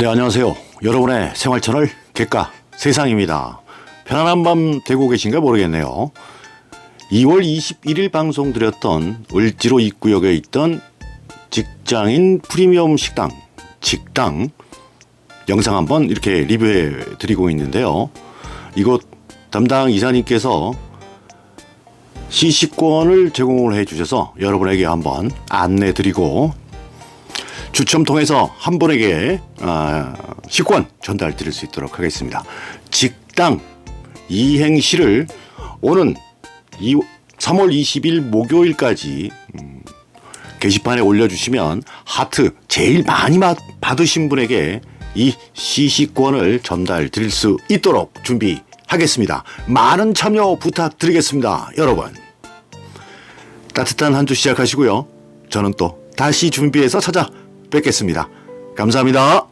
네, 안녕하세요. 여러분의 생활 채널 객가 세상입니다. 편안한 밤 되고 계신가 모르겠네요. 2월 21일 방송 드렸던 을지로 입구역에 있던 직장인 프리미엄 식당, 직당 영상 한번 이렇게 리뷰해 드리고 있는데요. 이곳 담당 이사님께서 시식권을 제공을 해 주셔서 여러분에게 한번 안내 드리고 추첨 통해서 한 분에게 아, 식권 전달 드릴 수 있도록 하겠습니다. 직당 이행시를 오는 이 3월 20일 목요일까지 음, 게시판에 올려주시면 하트 제일 많이 마- 받으신 분에게 이 시식권을 전달 드릴 수 있도록 준비하겠습니다. 많은 참여 부탁드리겠습니다. 여러분. 따뜻한 한 주 시작하시고요. 저는 또 다시 준비해서 찾아 뵙겠습니다. 감사합니다.